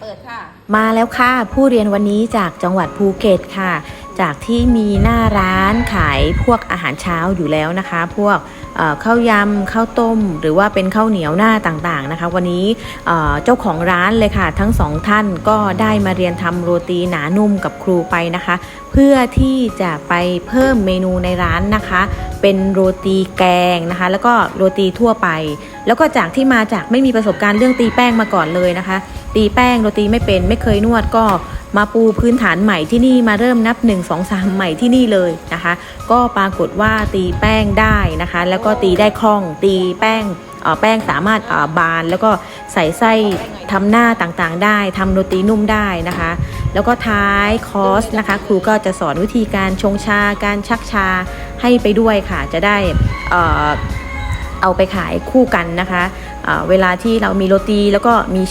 เปิดค่ะ มาแล้วค่ะ ผู้เรียนวันนี้จากจังหวัดภูเก็ตค่ะ จากที่มีหน้าร้านขายพวกอาหารเช้าอยู่แล้วนะคะ พวกข้าวยำข้าวต้ม หรือว่าเป็นข้าวเหนียวหน้าต่างๆนะคะ วันนี้เอ่อเจ้าของร้านเลยค่ะ ทั้งสองท่านก็ได้มาเรียนทำโรตีหนานุ่มกับครูไปนะคะ เพื่อที่จะไปเพิ่มเมนูในร้านนะคะ เป็นโรตีแกงนะคะ แล้วก็โรตีทั่วไป แล้วก็จากที่มาจากไม่มีประสบการณ์เรื่องตีแป้งมาก่อนเลยนะคะ ตีแป้งโรตีไม่เป็นไม่เคยนวดก็มาปูพื้นฐานใหม่ที่นี่มาเริ่มนับ 1 2 3 ใหม่ที่นี่เลยนะคะ ก็ปรากฏว่าตีแป้งได้นะคะ แล้วก็ตีได้คล่องตีแป้งแป้งสามารถบานแล้วก็ใส่ไส้ทำหน้าต่างๆ ได้ทำโรตีนุ่มได้นะคะ แล้วก็ท้ายคอร์สนะคะ ครูก็จะสอนวิธีการชงชาการชักชาให้ไปด้วยค่ะ จะได้เอาไปขายคู่กันนะคะเวลาที่เรามีโรตีแล้วก็มี